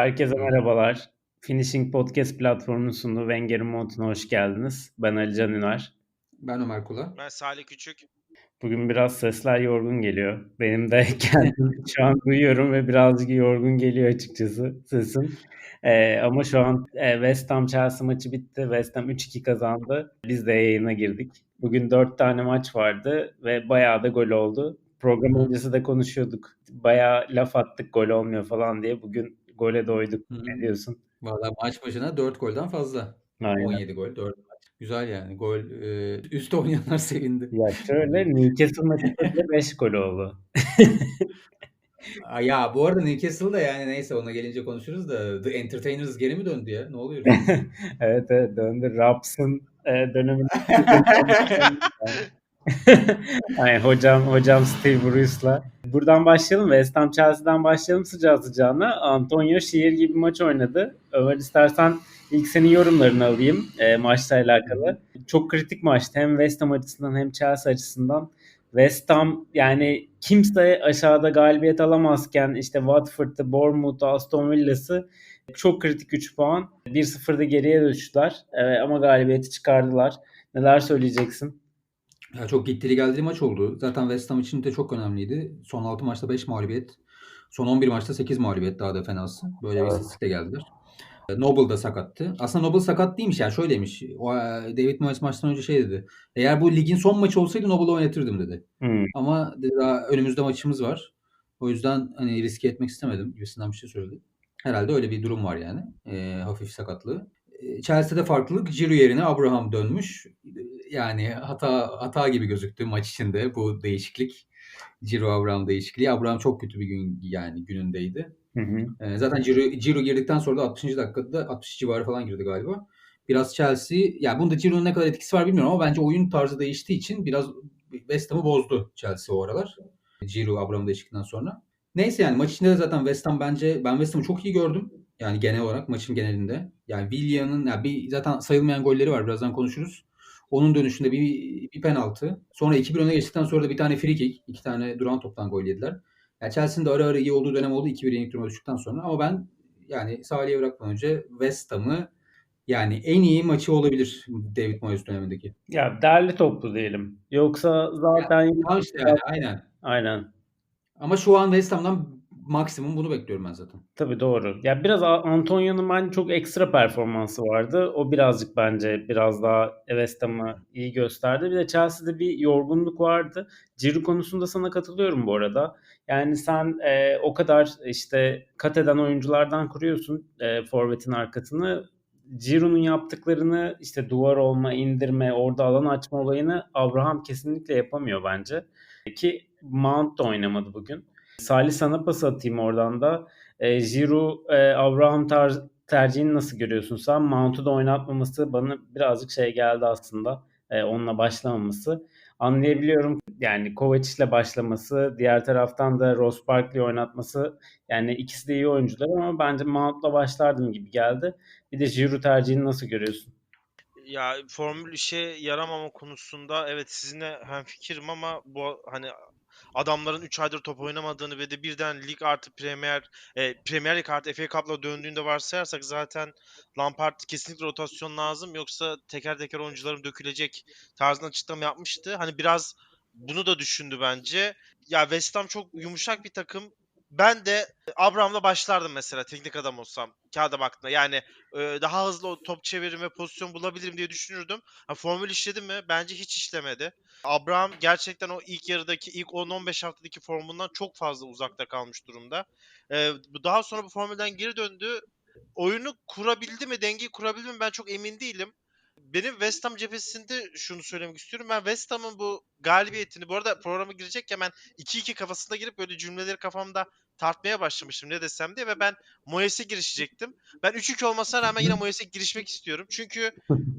Herkese merhabalar. Finishing Podcast platformunun sunduğu Wenger'in Montuna hoş geldiniz. Ben Ali Can Üner. Ben Ömer Kula. Ben Salih Küçük. Bugün biraz sesler yorgun geliyor. Benim de kendim şu an duyuyorum ve birazcık yorgun geliyor açıkçası sesim. Ee, ama şu an e, West Ham Chelsea maçı bitti. West Ham 3-2 kazandı. Biz de yayına girdik. Bugün 4 tane maç vardı ve bayağı da gol oldu. Program öncesi de konuşuyorduk. Bayağı laf attık gol olmuyor falan diye. Bugün gole doyduk. Hı. Ne diyorsun? Valla maç başına 4 golden fazla. Aynen. 17 gol, 4 maç. Güzel yani. Gol e, üstte oynayanlar sevindi. Ya şöyle Newcastle maçında bile 5 gol oldu. Ya bu arada Newcastle'da yani neyse ona gelince konuşuruz da The Entertainers geri mi döndü ya? Ne oluyor? evet evet döndü. Raps'ın e, döneminde. Aynen, hocam hocam Steve Bruce'la. Buradan başlayalım. West Ham Chelsea'den başlayalım sıcağı sıcağına. Antonio şiir gibi maç oynadı. Ömer istersen ilk senin yorumlarını alayım e, maçla alakalı. Çok kritik maçtı. Hem West Ham açısından hem Chelsea açısından. West Ham yani kimse aşağıda galibiyet alamazken işte Watford'ı, Bournemouth'u, Aston Villa'sı çok kritik 3 puan. 1-0'da geriye düştüler e, ama galibiyeti çıkardılar. Neler söyleyeceksin? Ya çok gittili geldiği maç oldu. Zaten West Ham için de çok önemliydi. Son 6 maçta 5 mağlubiyet. Son 11 maçta 8 mağlubiyet daha da fenası. Böyle bir Evet. istatistikle geldiler. Noble da sakattı. Aslında Noble sakat değilmiş yani şöyleymiş. O, e, David Moyes maçtan önce şey dedi. Eğer bu ligin son maçı olsaydı Noble'ı oynatırdım dedi. Hmm. Ama dedi, daha önümüzde maçımız var. O yüzden hani riske etmek istemedim gibisinden bir şey söyledi. Herhalde öyle bir durum var yani. E, hafif sakatlığı. E, Chelsea'de farklılık. Giroud yerine Abraham dönmüş. Yani hata hata gibi gözüktü maç içinde bu değişiklik. Giroud Abraham değişikliği. Abraham çok kötü bir gün yani günündeydi. Hı hı. Ee, zaten Ciro, Ciro girdikten sonra da 60. dakikada da 60 civarı falan girdi galiba. Biraz Chelsea, yani bunda Ciro'nun ne kadar etkisi var bilmiyorum ama bence oyun tarzı değiştiği için biraz West Ham'ı bozdu Chelsea o aralar. Ciro Abraham değişiklikten sonra. Neyse yani maç içinde de zaten West Ham bence ben West Ham'ı çok iyi gördüm. Yani genel olarak maçın genelinde. Yani Willian'ın yani bir zaten sayılmayan golleri var birazdan konuşuruz. Onun dönüşünde bir, bir penaltı. Sonra 2-1 öne geçtikten sonra da bir tane free kick. iki tane duran toptan gol yediler. Yani Chelsea'nin de ara ara iyi olduğu dönem oldu 2-1 yenik duruma düştükten sonra. Ama ben yani Salih'e bırakmadan önce West Ham'ı yani en iyi maçı olabilir David Moyes dönemindeki. Ya derli toplu diyelim. Yoksa zaten Tamam işte yani aynen. aynen. Ama şu an West Ham'dan maksimum bunu bekliyorum ben zaten. Tabii doğru. Ya biraz Antonio'nun bence çok ekstra performansı vardı. O birazcık bence biraz daha West Ham'ı iyi gösterdi. Bir de Chelsea'de bir yorgunluk vardı. Ciro konusunda sana katılıyorum bu arada. Yani sen e, o kadar işte kat eden oyunculardan kuruyorsun e, forvetin arkasını. Ciro'nun yaptıklarını işte duvar olma, indirme, orada alan açma olayını Abraham kesinlikle yapamıyor bence. Ki Mount da oynamadı bugün. Salih sana pas atayım oradan da. E, Giroud, e, Abraham tar- tercihini nasıl görüyorsun sen? Mount'u da oynatmaması bana birazcık şey geldi aslında. E, onunla başlamaması. Anlayabiliyorum yani Kovacic'le başlaması, diğer taraftan da Ross Barkley oynatması. Yani ikisi de iyi oyuncular ama bence Mount'la başlardım gibi geldi. Bir de Giroud tercihini nasıl görüyorsun? Ya formül işe yaramama konusunda evet sizinle hemfikirim ama bu hani adamların 3 aydır top oynamadığını ve de birden lig artı Premier e, Premier Lig artı FA Cup'la döndüğünde varsayarsak zaten Lampard kesinlikle rotasyon lazım yoksa teker teker oyuncularım dökülecek tarzında açıklama yapmıştı. Hani biraz bunu da düşündü bence. Ya West Ham çok yumuşak bir takım. Ben de Abraham'la başlardım mesela teknik adam olsam kağıda baktığında. Yani e, daha hızlı top çevirim ve pozisyon bulabilirim diye düşünürdüm. Ha, formül işledi mi? Bence hiç işlemedi. Abraham gerçekten o ilk yarıdaki ilk 10-15 haftadaki formundan çok fazla uzakta kalmış durumda. E, daha sonra bu formülden geri döndü. Oyunu kurabildi mi, dengeyi kurabildi mi ben çok emin değilim. Benim West Ham cephesinde şunu söylemek istiyorum. Ben West Ham'ın bu galibiyetini, bu arada programa girecekken ben 2-2 kafasında girip böyle cümleleri kafamda tartmaya başlamıştım ne desem diye ve ben Moyes'e girişecektim. Ben 3-3 olmasına rağmen yine Moyes'e girişmek istiyorum. Çünkü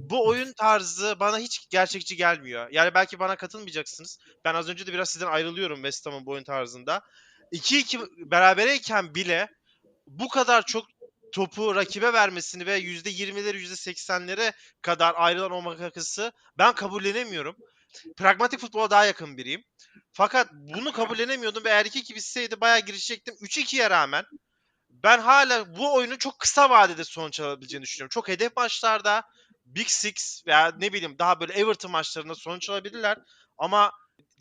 bu oyun tarzı bana hiç gerçekçi gelmiyor. Yani belki bana katılmayacaksınız. Ben az önce de biraz sizden ayrılıyorum West Ham'ın bu oyun tarzında. 2-2 berabereyken bile bu kadar çok topu rakibe vermesini ve %20'leri %80'lere kadar ayrılan o makakası ben kabullenemiyorum. Pragmatik futbola daha yakın biriyim. Fakat bunu kabullenemiyordum ve eğer 2-2 bitseydi bayağı girişecektim. 3-2'ye rağmen ben hala bu oyunu çok kısa vadede sonuç alabileceğini düşünüyorum. Çok hedef maçlarda Big Six veya ne bileyim daha böyle Everton maçlarında sonuç alabilirler. Ama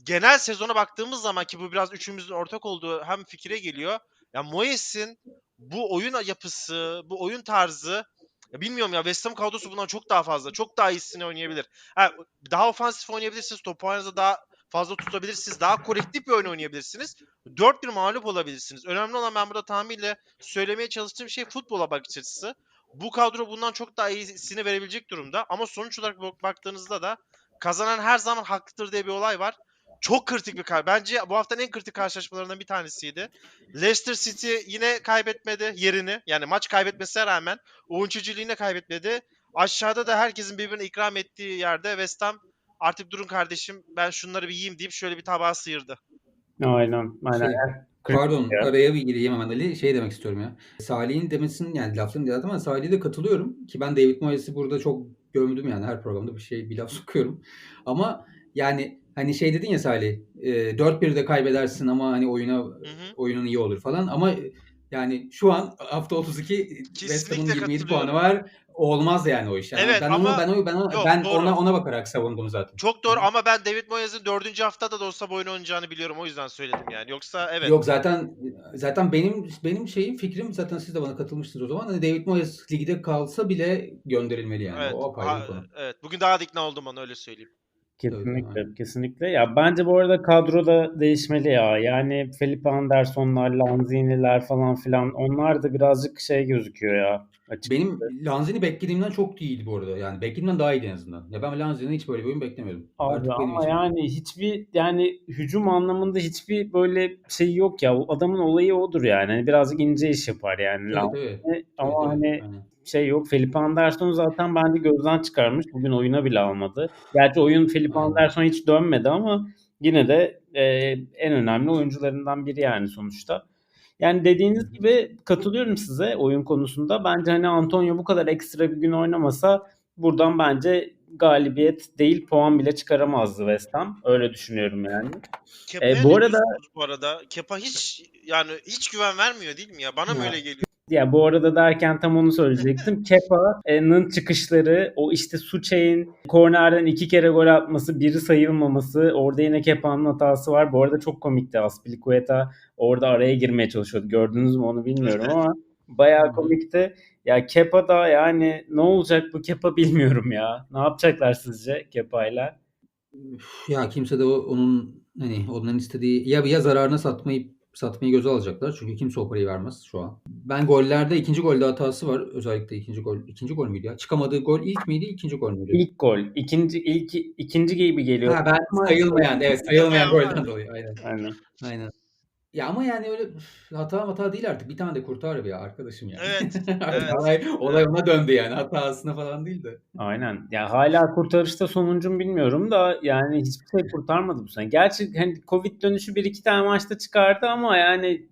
genel sezona baktığımız zaman ki bu biraz üçümüzün ortak olduğu hem fikire geliyor. Ya Moyes'in bu oyun yapısı, bu oyun tarzı ya bilmiyorum ya West Ham kadrosu bundan çok daha fazla. Çok daha iyisini oynayabilir. Ha, daha ofansif oynayabilirsiniz. Topu ayağınıza daha fazla tutabilirsiniz. Daha kolektif bir oyun oynayabilirsiniz. 4-1 mağlup olabilirsiniz. Önemli olan ben burada tahminle söylemeye çalıştığım şey futbola bakış açısı. Bu kadro bundan çok daha iyisini verebilecek durumda. Ama sonuç olarak bak- baktığınızda da kazanan her zaman haklıdır diye bir olay var. Çok kritik bir kar. Bence bu haftanın en kritik karşılaşmalarından bir tanesiydi. Leicester City yine kaybetmedi yerini. Yani maç kaybetmesine rağmen oyunculuğu yine kaybetmedi. Aşağıda da herkesin birbirine ikram ettiği yerde West Ham artık durun kardeşim ben şunları bir yiyeyim deyip şöyle bir tabağı sıyırdı. Aynen. Aynen. Şey, Pardon ya. araya bir gireyim hemen Ali. Şey demek istiyorum ya. Salih'in demesinin yani laflarını değil ama Salih'e de katılıyorum. Ki ben David Moyes'i burada çok gömdüm yani her programda bir şey bir laf sokuyorum. Ama yani hani şey dedin ya Salih e, 4-1'de kaybedersin ama hani oyuna Hı hı. oyunun iyi olur falan ama yani şu an hafta 32 West Ham'ın Kesinlikle 27 puanı var. Olmaz yani o iş. Yani Evet, ben ama- onu ben onu ben, onu- Yok, ben doğru. ona ona bakarak savundum zaten. Çok doğru ama ben David Moyes'in dördüncü haftada da olsa bu oyunu oynayacağını biliyorum. O yüzden söyledim yani. Yoksa evet. Yok zaten zaten benim benim şeyim fikrim zaten siz de bana katılmışsınız o zaman. Hani David Moyes ligde kalsa bile gönderilmeli yani. evet. O apayrı konu. evet. Bugün daha da ikna oldum bana öyle söyleyeyim. Kesinlikle, kesinlikle. Ya bence bu arada kadroda değişmeli ya. Yani Felipe Anderson'lar, Lanzini'ler falan filan onlar da birazcık şey gözüküyor ya. Açıkçası. Benim Lanzini beklediğimden çok iyiydi bu arada. Yani beklediğimden daha iyiydi en azından. Ya ben Lanzini'den hiç böyle bir oyun beklemiyordum. Abi Artık ama için. yani hiçbir yani hücum anlamında hiçbir böyle şey yok ya. Adamın olayı odur yani. Hani birazcık ince iş yapar yani. Evet, Lanzini. evet. Ama Evet, hani evet. Şey yok. Felipe Anderson zaten bence gözden çıkarmış. Bugün oyuna bile almadı. Gerçi oyun Felipe. Anderson hiç dönmedi ama yine de e, en önemli oyuncularından biri yani sonuçta. Yani dediğiniz gibi katılıyorum size oyun konusunda. Bence hani Antonio bu kadar ekstra bir gün oynamasa buradan bence galibiyet değil puan bile çıkaramazdı West Ham. Öyle düşünüyorum yani. Kepa'ya E, ne bu arada- bu arada? Kepa hiç yani hiç güven vermiyor değil mi ya? Bana mı Ya. öyle geliyor? Ya bu arada derken tam onu söyleyecektim. Kepa'nın çıkışları, o işte Suçey'in kornerden iki kere gol atması, biri sayılmaması. Orada yine Kepa'nın hatası var. Bu arada çok komikti. Aspilicueta orada araya girmeye çalışıyordu. Gördünüz mü onu bilmiyorum ama bayağı komikti. Ya Kepa da yani ne olacak bu Kepa bilmiyorum ya. Ne yapacaklar sizce Kepa'yla? Ya kimse de onun hani onların istediği ya ya zararına satmayı satmayı göze alacaklar. Çünkü kimse o parayı vermez şu an. Ben gollerde ikinci golde hatası var. Özellikle ikinci gol. ikinci gol müydü ya? Çıkamadığı gol ilk miydi? ikinci gol müydü? İlk gol. ikinci ilk ikinci gibi geliyor. Ha, ben sayılmayan, evet sayılmayan golden dolayı. Aynen. Aynen. Aynen. Ya ama yani öyle üf, hata hata değil artık. Bir tane de kurtar ya arkadaşım yani. Evet, Artık evet. olay, olay ona döndü yani. Hatasına falan değil de. Aynen. Ya hala kurtarışta sonuncum bilmiyorum da yani hiçbir şey kurtarmadı bu sene. Gerçi hani Covid dönüşü bir iki tane maçta çıkardı ama yani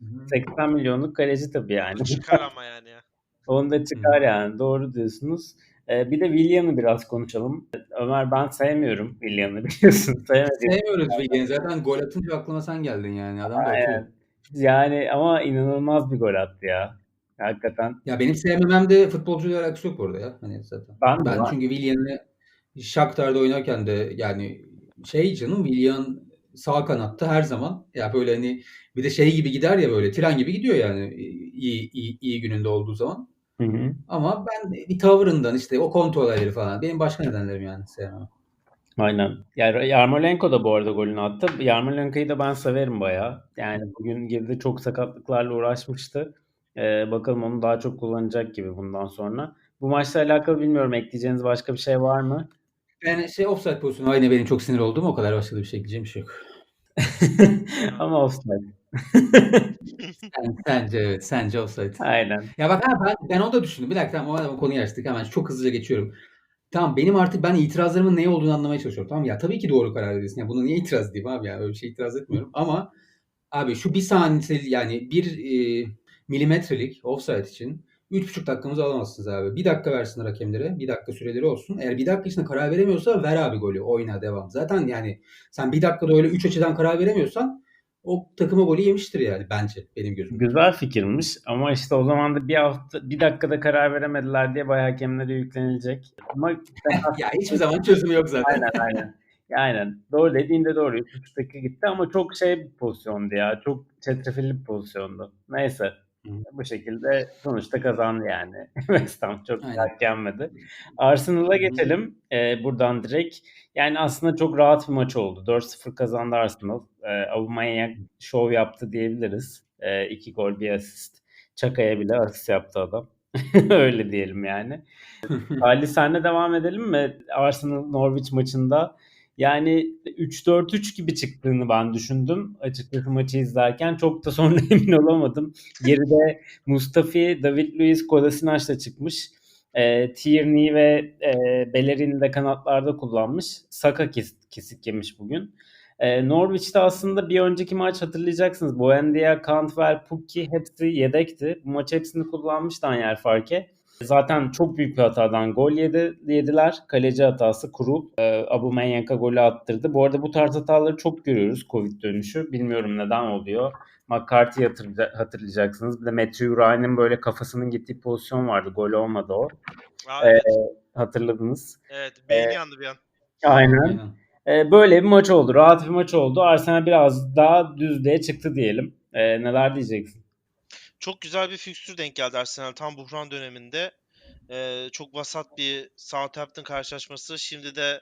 Hı. 80 milyonluk kaleci tabii yani. Çıkar ama yani ya. Onu da çıkar yani. Doğru diyorsunuz. Ee, bir de Willian'ı biraz konuşalım. Ömer ben sevmiyorum Willian'ı biliyorsun. Sevmediğim. Sevmiyoruz Willian'ı. Zaten gol atınca aklıma sen geldin yani. Adam da. Yani ama inanılmaz bir gol attı ya. Hakikaten. Ya benim sevmememde futbolcuyla alakası yok bu arada ya. Hani zaten. Ben de Ben çünkü Willian'ı Shakhtar'da oynarken de yani şey canım Willian sağ kanatta her zaman ya böyle hani bir de şey gibi gider ya böyle tren gibi gidiyor yani iyi iyi, iyi gününde olduğu zaman. Hı hı. Ama ben bir tavırından işte o kontrolleri falan benim başka nedenlerim yani sevmem. Aynen. Yani Yarmolenko da bu arada golünü attı. Yarmolenko'yu da ben severim bayağı. Yani bugün girdi çok sakatlıklarla uğraşmıştı. Ee, bakalım onu daha çok kullanacak gibi bundan sonra. Bu maçla alakalı bilmiyorum ekleyeceğiniz başka bir şey var mı? Yani şey offside pozisyonu aynı benim çok sinir olduğum o kadar başka bir şey diyeceğim bir şey yok. Ama offside. Sen, sence evet sence offside. Aynen. Ya bak ha, ben, ben onu da düşündüm. Bir dakika tamam o konuyu açtık hemen çok hızlıca geçiyorum. Tamam benim artık ben itirazlarımın ne olduğunu anlamaya çalışıyorum. Tamam ya tabii ki doğru karar veriyorsun. Ya bunu niye itiraz edeyim abi ya öyle bir şey itiraz etmiyorum. Ama abi şu bir saniye yani bir e, milimetrelik offside için 3,5 dakikamızı alamazsınız abi. Bir dakika versinler hakemlere. Bir dakika süreleri olsun. Eğer bir dakika içinde karar veremiyorsa ver abi golü. Oyna devam. Zaten yani sen bir dakikada öyle 3 açıdan karar veremiyorsan o takıma golü yemiştir yani bence benim gözümde. Güzel fikirmiş ama işte o zaman da bir hafta bir dakikada karar veremediler diye bayağı hakemlere yüklenilecek. Ama ya hiçbir zaman çözümü yok zaten. aynen aynen. Aynen. Doğru dediğinde doğru. 3 dakika gitti ama çok şey bir pozisyondu ya. Çok çetrefilli bir pozisyondu. Neyse. Bu şekilde sonuçta kazandı yani. West Ham çok güzel yenmedi. Arsenal'a geçelim. Ee, buradan direkt. Yani aslında çok rahat bir maç oldu. 4-0 kazandı Arsenal. Ee, Aubameyang şov yaptı diyebiliriz. Ee, iki gol bir asist. Çaka'ya bile asist yaptı adam. Öyle diyelim yani. Ali senle devam edelim mi? Arsenal Norwich maçında yani 3-4-3 gibi çıktığını ben düşündüm açıkçası maçı izlerken. Çok da sonra emin olamadım. Geride Mustafi, David Luiz, Kolasinac da çıkmış. E, Tierney ve e, Bellerin de kanatlarda kullanmış. Saka kes, kesik yemiş bugün. E, Norwich'te aslında bir önceki maç hatırlayacaksınız. Buendia, Cantwell, Pukki hepsi yedekti. Bu maç hepsini kullanmış Daniel Farke. Zaten çok büyük bir hatadan gol yedi, yediler. Kaleci hatası Kurul. E, Aubameyang'a golü attırdı. Bu arada bu tarz hataları çok görüyoruz Covid dönüşü. Bilmiyorum neden oluyor. McCarthy'yi hatırlay- hatırlayacaksınız. Bir de Matthew Ryan'ın böyle kafasının gittiği pozisyon vardı. Gol olmadı o. Aa, Ee, evet, hatırladınız. evet. Beyni yandı bir an. Aynen. Aynen. Ee, böyle bir maç oldu. Rahat bir maç oldu. Arsenal biraz daha düzlüğe çıktı diyelim. Ee, neler diyeceksin? Çok güzel bir fikstür denk geldi Arsenal tam buhran döneminde. Ee, çok vasat bir Southampton karşılaşması. Şimdi de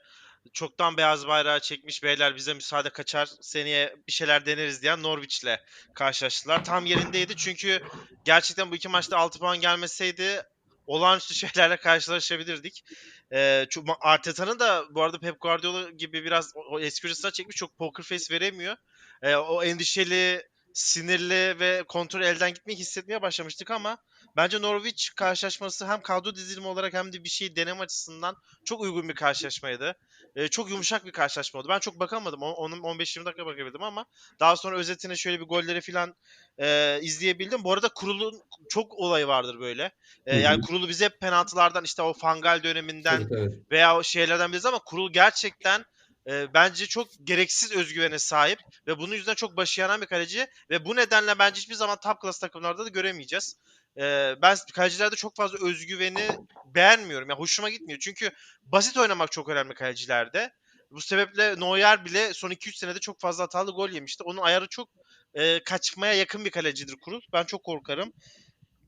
çoktan beyaz bayrağı çekmiş beyler bize müsaade kaçar seneye bir şeyler deneriz diyen Norwich'le karşılaştılar. Tam yerindeydi çünkü gerçekten bu iki maçta 6 puan gelmeseydi olağanüstü şeylerle karşılaşabilirdik. Ee, Arteta'nın da bu arada Pep Guardiola gibi biraz o, o eski çekmiş çok poker face veremiyor. Ee, o endişeli, sinirli ve kontrol elden gitmeyi hissetmeye başlamıştık ama bence Norwich karşılaşması hem kadro dizilimi olarak hem de bir şey deneme açısından çok uygun bir karşılaşmaydı. Ee, çok yumuşak bir karşılaşma oldu. Ben çok bakamadım. O- Onun 15-20 dakika bakabildim ama daha sonra özetine şöyle bir golleri falan e, izleyebildim. Bu arada kurulun çok olayı vardır böyle. E, yani kurulu bize hep penaltılardan işte o Fangal döneminden Evet, evet. veya o şeylerden biliriz ama kurul gerçekten e, bence çok gereksiz özgüvene sahip ve bunun yüzünden çok başı yanan bir kaleci ve bu nedenle bence hiçbir zaman top class takımlarda da göremeyeceğiz. E, ben kalecilerde çok fazla özgüveni beğenmiyorum. Yani hoşuma gitmiyor. Çünkü basit oynamak çok önemli kalecilerde. Bu sebeple Neuer bile son 2-3 senede çok fazla hatalı gol yemişti. Onun ayarı çok e, kaçmaya yakın bir kalecidir kurul. Ben çok korkarım.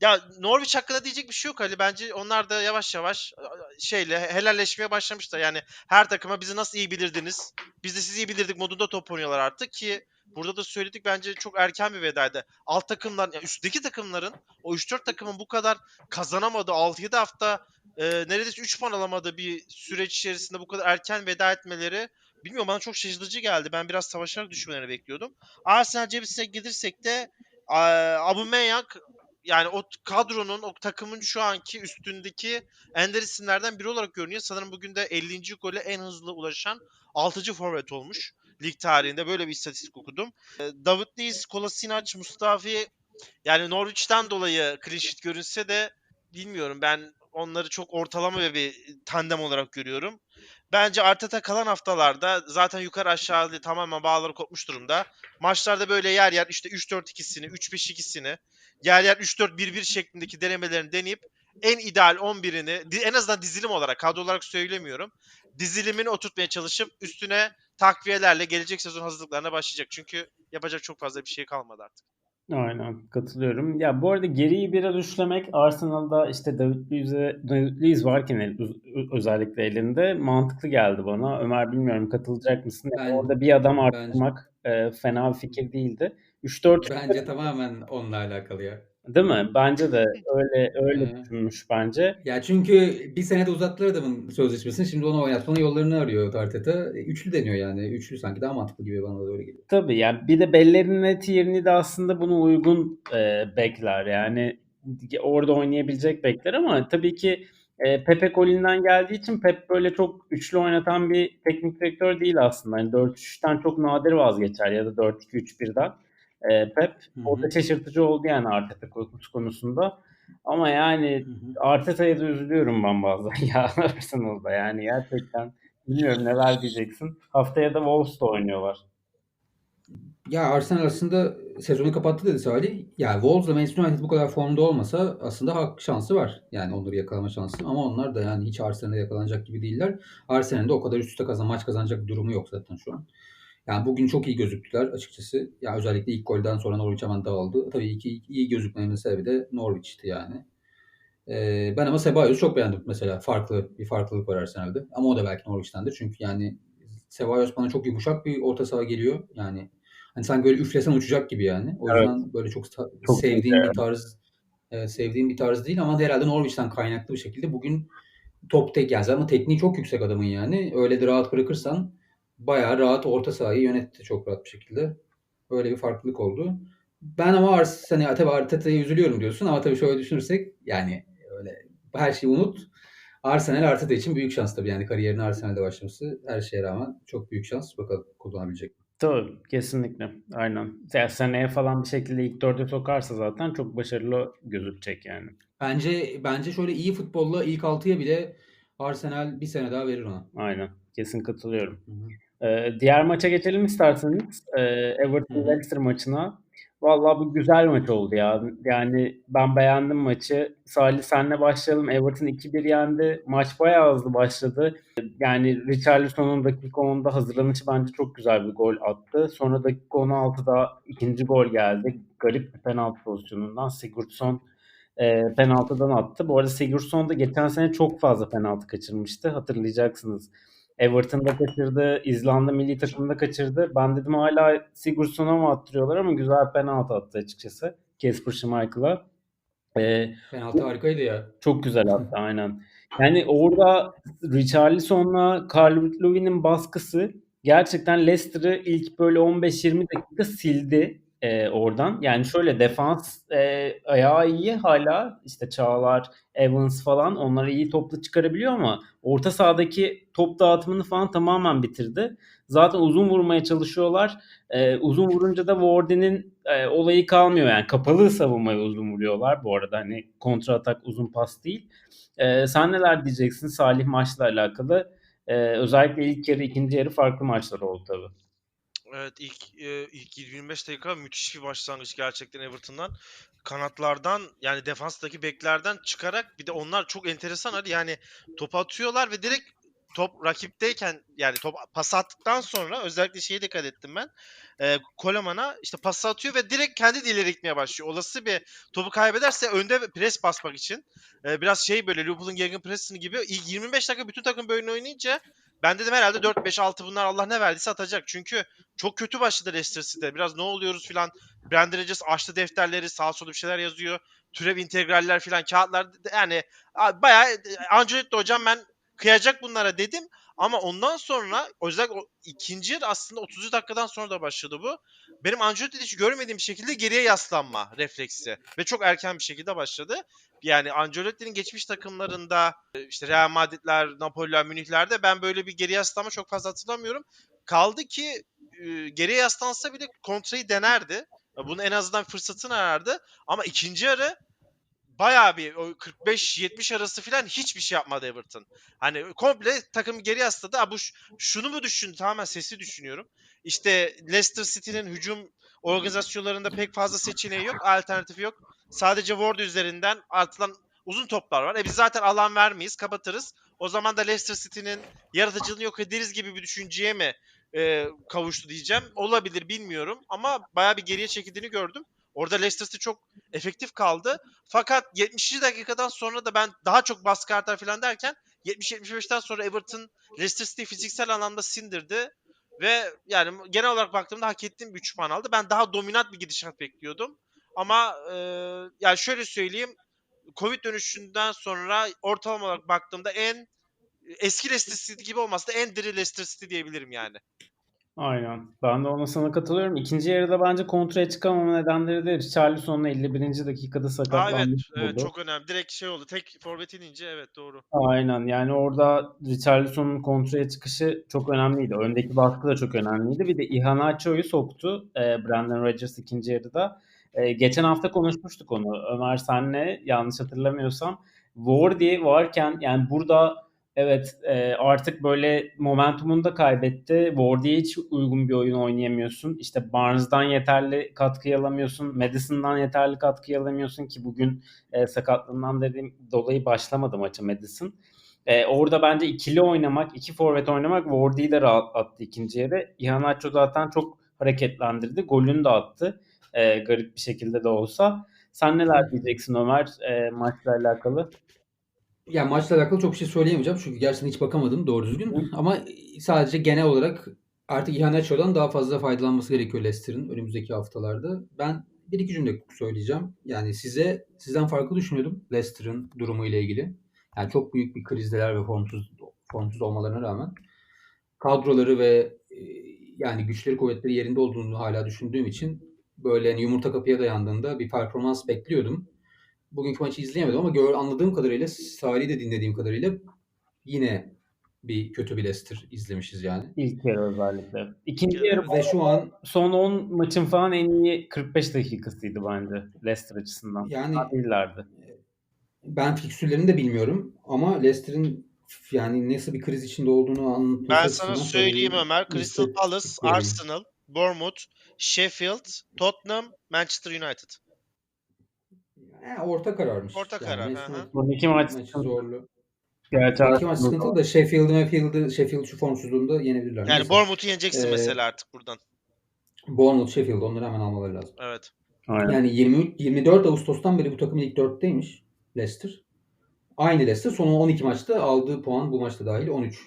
Ya Norwich hakkında diyecek bir şey yok Ali. Bence onlar da yavaş yavaş şeyle helalleşmeye başlamışlar. Yani her takıma bizi nasıl iyi bilirdiniz? Biz de sizi iyi bilirdik modunda top oynuyorlar artık ki burada da söyledik bence çok erken bir vedaydı. Alt takımlar, yani üstteki takımların o 3-4 takımın bu kadar kazanamadığı 6-7 hafta e, neredeyse 3 puan alamadığı bir süreç içerisinde bu kadar erken veda etmeleri bilmiyorum bana çok şaşırtıcı geldi. Ben biraz savaşarak düşmelerini bekliyordum. Arsenal cebisine gidirsek de Aubameyang yani o kadronun, o takımın şu anki üstündeki ender isimlerden biri olarak görünüyor. Sanırım bugün de 50. gole en hızlı ulaşan 6. forvet olmuş. Lig tarihinde böyle bir istatistik okudum. Ee, David Luiz, Kolasinac, Mustafi yani Norwich'ten dolayı clean sheet görünse de bilmiyorum ben onları çok ortalama ve bir tandem olarak görüyorum. Bence Arteta kalan haftalarda zaten yukarı aşağı tamamen bağları kopmuş durumda. Maçlarda böyle yer yer işte 3-4-2'sini, 3-5-2'sini yer yer 3-4-1-1 şeklindeki denemelerini deneyip en ideal 11'ini di- en azından dizilim olarak kadro olarak söylemiyorum. Dizilimini oturtmaya çalışıp üstüne takviyelerle gelecek sezon hazırlıklarına başlayacak. Çünkü yapacak çok fazla bir şey kalmadı artık. Aynen katılıyorum. Ya bu arada geriyi biraz üçlemek Arsenal'da işte David Luiz'e David Luiz varken el- öz- özellikle elinde mantıklı geldi bana. Ömer bilmiyorum katılacak mısın? Yani Ben- orada bir adam arttırmak e, fena bir fikir değildi. 3-4 Bence tamamen onunla alakalı ya. Değil mi? Bence de öyle öyle düşünmüş bence. Ya çünkü bir senede uzattılar adamın sözleşmesini. Şimdi onu oynatmanın yollarını arıyor Arteta. E, Üçlü deniyor yani. Üçlü sanki daha mantıklı gibi bana da öyle geliyor. Tabii yani bir de Bellerin Tierney de aslında buna uygun e, bekler. Yani orada oynayabilecek bekler ama tabii ki e, Pepe Colin'den geldiği için Pep böyle çok üçlü oynatan bir teknik direktör değil aslında. Yani 4-3-3'ten çok nadir vazgeçer ya da 4-2-3-1'den. E, Pep Hı hı. o da şaşırtıcı oldu yani Arteta konusunda. Ama yani. Arteta'ya da üzülüyorum ben bazen ya Arsenal'da yani gerçekten bilmiyorum neler diyeceksin. Haftaya da Wolves'ta oynuyorlar. Ya Arsenal aslında sezonu kapattı dedi Salih. Ya Wolves'la Manchester United bu kadar formda olmasa aslında hak şansı var. Yani onları yakalama şansı. Ama onlar da yani hiç Arsenal'e yakalanacak gibi değiller. Arsenal'in de o kadar üst üste kazan, maç kazanacak bir durumu yok zaten şu an. Yani bugün çok iyi gözüktüler açıkçası. Ya özellikle ilk golden sonra Norwich hemen dağıldı. Tabii ki iyi gözükmelerinin sebebi de Norwich'ti yani. Ee, ben ama Ceballos çok beğendim mesela. Farklı bir farklılık var Arsenal'de. Ama o da belki Norwich'tendir. Çünkü yani Ceballos bana çok yumuşak bir orta saha geliyor. Yani hani sanki böyle üflesen uçacak gibi yani. O yüzden evet. böyle çok, çok sevdiğim bir tarz e, sevdiğim bir tarz değil ama herhalde Norwich'ten kaynaklı bir şekilde bugün top tek yani ama tekniği çok yüksek adamın yani. Öyle de rahat bırakırsan bayağı rahat orta sahayı yönetti çok rahat bir şekilde. Öyle bir farklılık oldu. Ben ama Ars hani tabii Arteta'ya üzülüyorum diyorsun ama tabii şöyle düşünürsek yani öyle her şeyi unut. Arsenal Arteta için büyük şans tabii yani kariyerin Arsenal'de başlaması her şeye rağmen çok büyük şans. Bakalım kullanabilecek mi? Tabii kesinlikle. Aynen. Ya seneye falan bir şekilde ilk dörde sokarsa zaten çok başarılı gözükecek yani. Bence bence şöyle iyi futbolla ilk altıya bile Arsenal bir sene daha verir ona. Aynen. Kesin katılıyorum. Ee, diğer maça geçelim isterseniz. Ee, Everton Leicester maçına. Vallahi bu güzel maç oldu ya. Yani ben beğendim maçı. Salih senle başlayalım. Everton 2-1 yendi. Maç bayağı hızlı başladı. Yani Richarlison'un dakika 10'da hazırlanışı bence çok güzel bir gol attı. Sonra dakika 16'da ikinci gol geldi. Garip bir penaltı pozisyonundan. Sigurdsson e, penaltıdan attı. Bu arada Sigurdsson da geçen sene çok fazla penaltı kaçırmıştı. Hatırlayacaksınız. Everton'da kaçırdı, İzlanda milli takımında kaçırdı. Ben dedim hala Sigurdsson'a mı attırıyorlar ama güzel penaltı attı açıkçası. Casper Schmeichel'a. Ee, penaltı harikaydı ya. Çok güzel attı aynen. Yani orada Richarlison'la Calvert-Lewin'in baskısı gerçekten Leicester'ı ilk böyle 15-20 dakika sildi e, oradan. Yani şöyle defans e, ayağı iyi hala işte Çağlar, Evans falan onları iyi toplu çıkarabiliyor ama orta sahadaki top dağıtımını falan tamamen bitirdi. Zaten uzun vurmaya çalışıyorlar. E, uzun vurunca da Wardy'nin e, olayı kalmıyor yani kapalı savunmayı uzun vuruyorlar bu arada hani kontra atak uzun pas değil. E, sen neler diyeceksin Salih maçla alakalı? E, özellikle ilk yarı ikinci yarı farklı maçlar oldu tabii. Evet ilk e, ilk 25 dakika müthiş bir başlangıç gerçekten Everton'dan. Kanatlardan yani defanstaki beklerden çıkarak bir de onlar çok enteresan hadi yani top atıyorlar ve direkt top rakipteyken yani top pas attıktan sonra özellikle şeye dikkat ettim ben. E, Koleman'a işte pas atıyor ve direkt kendi de ileri gitmeye başlıyor. Olası bir topu kaybederse önde pres basmak için. E, biraz şey böyle Liverpool'un gegen pressini gibi ilk 25 dakika bütün takım böyle oynayınca ben dedim herhalde 4-5-6 bunlar Allah ne verdiyse atacak. Çünkü çok kötü başladı Leicester City'de. Biraz ne oluyoruz filan. Brandon Rodgers açtı defterleri sağa sola bir şeyler yazıyor. Türev integraller filan kağıtlar yani bayağı Ancelotti hocam ben kıyacak bunlara dedim. Ama ondan sonra özellikle ikinci yarı aslında 30 dakikadan sonra da başladı bu. Benim Ancelotti'de hiç görmediğim şekilde geriye yaslanma refleksi. Ve çok erken bir şekilde başladı. Yani Ancelotti'nin geçmiş takımlarında işte Real Madrid'ler, Napoli'ler, Münih'lerde ben böyle bir geri yaslanma çok fazla hatırlamıyorum. Kaldı ki geriye yaslansa bile kontrayı denerdi. Bunu en azından fırsatını arardı. Ama ikinci yarı bayağı bir 45-70 arası falan hiçbir şey yapmadı Everton. Hani komple takım geri yasladı. Ha, bu şunu mu düşündü? Tamamen sesi düşünüyorum. İşte Leicester City'nin hücum organizasyonlarında pek fazla seçeneği yok. Alternatifi yok. Sadece Ward üzerinden atılan uzun toplar var. E biz zaten alan vermeyiz, kapatırız. O zaman da Leicester City'nin yaratıcılığını yok ederiz gibi bir düşünceye mi e, kavuştu diyeceğim. Olabilir bilmiyorum ama bayağı bir geriye çekildiğini gördüm. Orada Leicester City çok efektif kaldı. Fakat 70. dakikadan sonra da ben daha çok baskı artar falan derken 70-75'ten sonra Everton Leicester City fiziksel anlamda sindirdi. Ve yani genel olarak baktığımda hak ettiğim bir 3 puan aldı. Ben daha dominant bir gidişat bekliyordum. Ama e, yani şöyle söyleyeyim. Covid dönüşünden sonra ortalama olarak baktığımda en eski Leicester City gibi olmasa da en diri Leicester City diyebilirim yani. Aynen. Ben de ona sana katılıyorum. İkinci yarıda bence kontraya çıkamama nedenleri de Richarlison'un 51. dakikada sakatlanmış Aa, evet, evet çok önemli. Direkt şey oldu. Tek forvet inince evet doğru. Aynen. Yani orada Richarlison'un kontraya çıkışı çok önemliydi. Öndeki baskı da çok önemliydi. Bir de Iheanacho'yu soktu e, Brandon Rodgers ikinci yarıda. E, geçen hafta konuşmuştuk onu. Ömer senle yanlış hatırlamıyorsam. Wardy varken yani burada Evet, eee, artık böyle momentumunu da kaybetti. Wardy'ye hiç uygun bir oyun oynayamıyorsun. İşte Barnes'dan yeterli katkıyı alamıyorsun. Madison'dan yeterli katkıyı alamıyorsun ki bugün eee, sakatlığından dediğim dolayı başlamadı maça Madison. Eee, orada bence ikili oynamak, iki forvet oynamak Wardy'yi de rahatlattı ikinci yarı. Iheanacho zaten çok hareketlendirdi. Golünü de attı. Eee, garip bir şekilde de olsa. Sen neler diyeceksin Ömer eee, maçla alakalı? Ya maçla alakalı çok bir şey söyleyemeyeceğim çünkü gerçekten hiç bakamadım doğru düzgün. Ama sadece genel olarak artık Iheanacho'dan daha fazla faydalanması gerekiyor Leicester'ın önümüzdeki haftalarda. Ben bir iki cümle söyleyeceğim. Yani size sizden farklı düşünüyordum Leicester'ın durumu ile ilgili. Yani çok büyük bir krizdeler ve formsuz formsuz olmalarına rağmen kadroları ve e, yani güçleri kuvvetleri yerinde olduğunu hala düşündüğüm için böyle hani yumurta kapıya dayandığında bir performans bekliyordum. Bugünkü maçı izleyemedim ama gör, anladığım kadarıyla Salih'i de dinlediğim kadarıyla yine bir kötü bir Leicester izlemişiz yani. İlk yarı özellikle. İkinci yarı Ve şu an son 10 maçın falan en iyi 45 dakikasıydı bence Leicester açısından. yani değillerdi. ben fiksürlerini de bilmiyorum ama Leicester'ın yani nasıl bir kriz içinde olduğunu anlatması Ben sana söyleyeyim Ömer. Crystal Palace. Arsenal, Bournemouth, Sheffield, Tottenham, Manchester United. He, orta kararmış. Orta Yani karar, hı. Son iki maç maçı zorlu. Gerçi iki maç sıkıntılı da Sheffield'ı Sheffield'ı Sheffield şu formsuzluğunda yenebilirler. Yani. Bournemouth'u yeneceksin Ee, mesela artık buradan. Bournemouth, Sheffield onları hemen almaları lazım. Evet. Aynen. Yani 23 24 Ağustos'tan beri bu takım ilk 4'teymiş Leicester. Aynı Leicester son 12 maçta aldığı puan bu maçta dahil 13.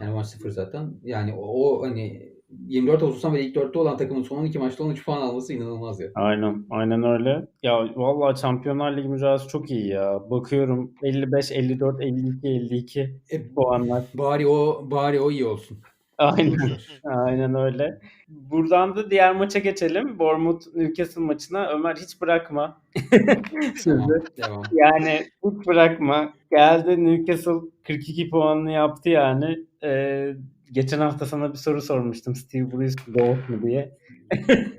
Yani maç 0 zaten. Yani o, o hani 24 Ağustos'tan beri ilk 4'te olan takımın son 12 maçta 13 puan alması inanılmaz ya. Aynen. Aynen öyle. Ya vallahi Şampiyonlar Ligi mücadelesi çok iyi ya. Bakıyorum 55, 54, 52, 52 E, puanlar. bari o bari o iyi olsun. Aynen. Aynen öyle. Buradan da diğer maça geçelim. Bournemouth Newcastle maçına. Ömer hiç bırakma. tamam, Sözü. devam. Yani hiç bırakma. Geldi Newcastle 42 puanını yaptı yani. Ee, geçen hafta sana bir soru sormuştum. Steve Bruce Goat mu diye.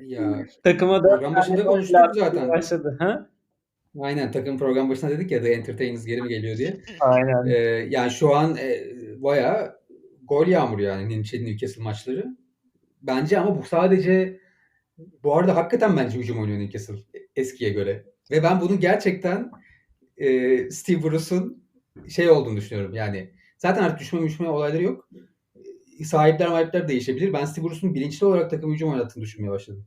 Ya Takıma da program başında konuştuk zaten. başladı. Ha? Aynen takım program başında dedik ya The Entertainers geri mi geliyor diye. Aynen. Ee, yani şu an e, bayağı gol yağmuru yani Newcastle Newcastle maçları. Bence ama bu sadece bu arada hakikaten bence hücum oynuyor Newcastle eskiye göre. Ve ben bunu gerçekten e, Steve Bruce'un şey olduğunu düşünüyorum. Yani zaten artık düşme düşme olayları yok. E, Sahipler sahipler değişebilir. Ben Steve Bruce'un bilinçli olarak takım hücum oynattığını düşünmeye başladım.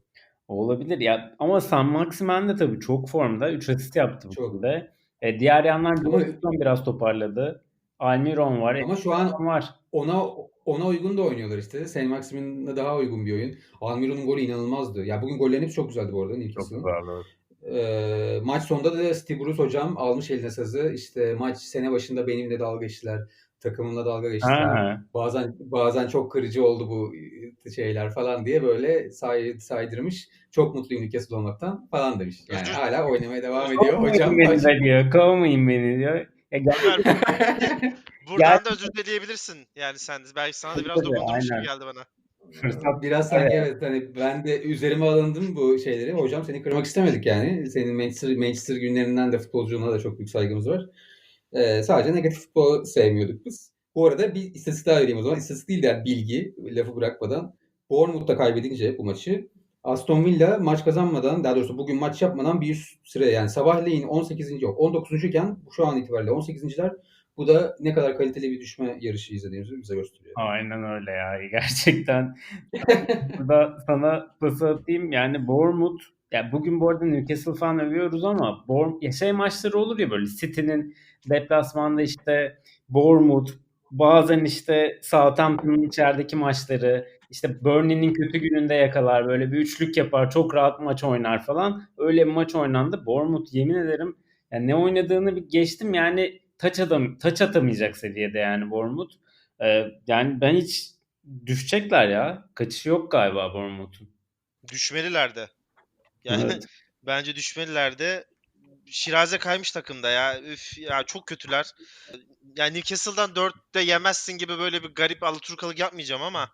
Olabilir ya ama San Maximen de tabii çok formda. 3 asist yaptı Çok. bugün de. E, diğer yandan Ama- Johnston biraz toparladı. Almiron var. Ama şu an var. ona ona uygun da oynuyorlar işte. Saint Maximin'e daha uygun bir oyun. Almiron'un golü inanılmazdı. Ya bugün gollerin hepsi çok güzeldi bu arada Çok Newcastle'ın. güzel. Ee, maç sonunda da Steve Bruce hocam almış eline sazı. İşte maç sene başında benimle dalga geçtiler. Takımımla dalga geçtiler. Ha. Bazen bazen çok kırıcı oldu bu e, şeyler falan diye böyle say, saydırmış. Çok mutluyum Newcastle olmaktan falan demiş. Yani hala oynamaya devam ediyor. Kovmayın Hocam beni de diyor. Kovmayın beni diyor. Ya gel- buradan da özür dileyebilirsin. Yani sen belki sana da biraz dokundurmuş gibi geldi bana. fırsat Biraz sanki evet hani ben de üzerime alındım bu şeyleri. Hocam seni kırmak istemedik yani. Senin Manchester, Manchester günlerinden de futbolculuğuna da çok büyük saygımız var. Ee, sadece negatif futbol sevmiyorduk biz. Bu arada bir istatistik daha vereyim o zaman. İstatistik değil de yani bilgi lafı bırakmadan. Bournemouth'ta kaybedince bu maçı Aston Villa maç kazanmadan daha doğrusu bugün maç yapmadan bir üst sıra yani sabahleyin 18. yok 19. iken şu an itibariyle 18.ler bu da ne kadar kaliteli bir düşme yarışı izlediğimizi bize gösteriyor. Aynen öyle ya. Gerçekten. Burada sana pası atayım. Yani Bournemouth ya bugün bu arada Newcastle falan övüyoruz ama Bournemouth, ya şey maçları olur ya böyle City'nin deplasmanda işte Bournemouth bazen işte Southampton'ın içerideki maçları işte Burnley'nin kötü gününde yakalar böyle bir üçlük yapar çok rahat maç oynar falan. Öyle bir maç oynandı. Bournemouth yemin ederim yani ne oynadığını bir geçtim yani taç adam taç atamayacak seviyede yani Bournemouth. Ee, yani ben hiç düşecekler ya. Kaçışı yok galiba Bournemouth'un. Düşmeliler de. Yani Evet. bence düşmeliler de. Şiraze kaymış takımda ya. Üf ya çok kötüler. Yani Newcastle'dan 4'te yemezsin gibi böyle bir garip alaturkalık yapmayacağım ama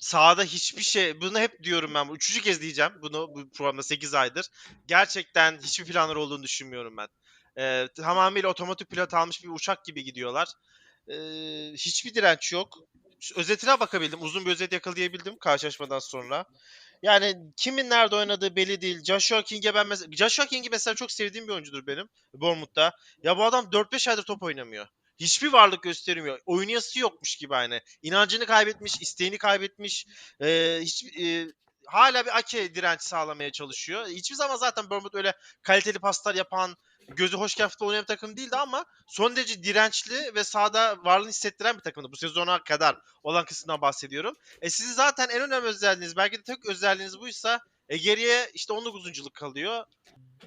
sahada hiçbir şey bunu hep diyorum ben. Üçüncü kez diyeceğim bunu bu programda 8 aydır. Gerçekten hiçbir planları olduğunu düşünmüyorum ben. Ee, tamamıyla otomatik pilot almış bir uçak gibi gidiyorlar. Ee, hiçbir direnç yok. Özetine bakabildim. Uzun bir özet yakalayabildim karşılaşmadan sonra. Yani kimin nerede oynadığı belli değil. Joshua King'e ben mesela Joshua King'i mesela çok sevdiğim bir oyuncudur benim Bournemouth'ta. Ya bu adam 4-5 aydır top oynamıyor. Hiçbir varlık göstermiyor. Oynayası yokmuş gibi aynı. İnancını kaybetmiş, isteğini kaybetmiş. Ee, hiç e, hala bir Ake direnç sağlamaya çalışıyor. Hiçbir zaman zaten Bournemouth öyle kaliteli paslar yapan, gözü hoşken futbol oynayan bir takım değildi ama son derece dirençli ve sahada varlığını hissettiren bir takımdı. Bu sezona kadar olan kısımdan bahsediyorum. E sizin zaten en önemli özelliğiniz, belki de tek özelliğiniz buysa e geriye işte 19. kalıyor.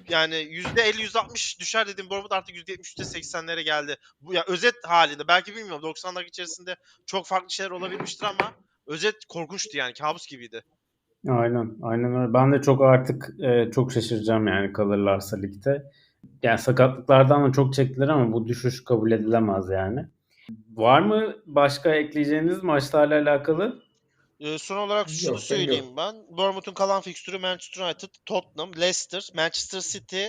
Yani %50 %60 düşer dediğim Bournemouth artık %70 %80'lere geldi. Bu ya özet halinde belki bilmiyorum 90 dakika içerisinde çok farklı şeyler olabilmiştir ama özet korkunçtu yani kabus gibiydi. Aynen, aynen öyle. Ben de çok artık e, çok şaşıracağım yani kalırlarsa ligde. Yani sakatlıklardan da çok çektiler ama bu düşüş kabul edilemez yani. Var mı başka ekleyeceğiniz maçlarla alakalı? Ee, son olarak şunu Yok, söyleyeyim ben. Bournemouth'un kalan fikstürü Manchester United, Tottenham, Leicester, Manchester City,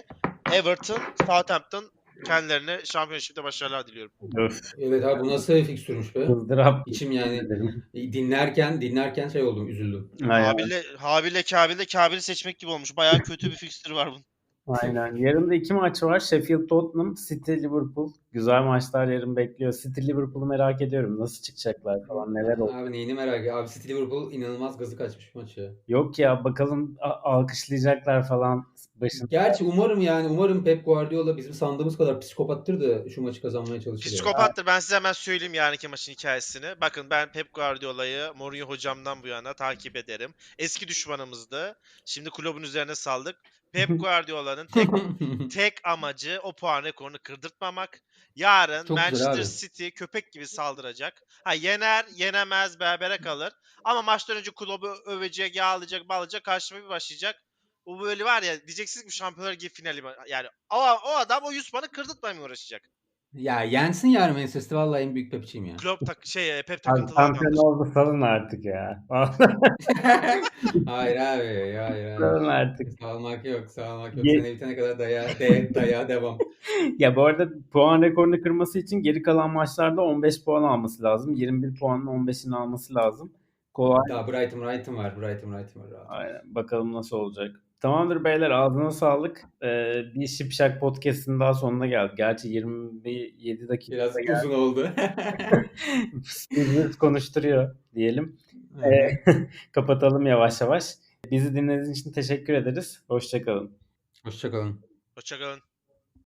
Everton, Southampton kendilerine şampiyonşipte başarılar diliyorum. Öf, Evet abi bu nasıl bir fikstürmüş be. ızdırap İçim yani ederim. dinlerken dinlerken şey oldum üzüldüm. Aynen. Habil'le, Habil'le Kabil'le Kabil'i seçmek gibi olmuş. Bayağı kötü bir fikstürü var bunun. Aynen. Yarın da iki maç var. Sheffield Tottenham, City Liverpool. Güzel maçlar yarın bekliyor. City Liverpool'u merak ediyorum. Nasıl çıkacaklar falan neler oldu. Abi neyini merak ediyorum. Abi City Liverpool inanılmaz gazı kaçmış maçı. Yok ya bakalım alkışlayacaklar falan başında. Gerçi umarım yani umarım Pep Guardiola bizim sandığımız kadar psikopattır da şu maçı kazanmaya çalışır. ya. Psikopattır. Ben size hemen söyleyeyim yarınki maçın hikayesini. Bakın ben Pep Guardiola'yı Mourinho hocamdan bu yana takip ederim. Eski düşmanımızdı. Şimdi kulübün üzerine saldık. Pep Guardiola'nın tek tek amacı o puan rekorunu kırdırtmamak. Yarın Çok Manchester. City köpek gibi saldıracak. Ha yener, yenemez, berabere kalır. Ama maçtan önce kulübü övecek, yağlayacak, bağlayacak, karşıma bir başlayacak. Bu böyle var ya diyeceksiniz ki Şampiyonlar Ligi finali? Yani o, o adam o 100 puanı kırdırtmamaya uğraşacak. Ya yensin yarın Manchester vallahi en büyük Pep'çiyim ya. Klopp tak şey Pep Abi takıntılı şampiyon oldu salın artık ya. hayır abi hayır hayır. salın artık. Sağlamak yok sağlamak yok. Ye- Sene bitene kadar daya, de, daya devam. Ya bu arada puan rekorunu kırması için geri kalan maçlarda 15 puan alması lazım. 21 puanın 15'ini alması lazım. Kolay. Daha Brighton Brighton var. Brighton Brighton var. rahat. Aynen. Bakalım nasıl olacak. Tamamdır beyler ağzına sağlık. Ee, bir Şipşak podcast'in daha sonuna geldik. Gerçi 27 dakika Biraz uzun oldu. Birbirimiz konuşturuyor diyelim. Ee, kapatalım yavaş yavaş. Bizi dinlediğiniz için teşekkür ederiz. Hoşçakalın. Hoşçakalın. Hoşçakalın.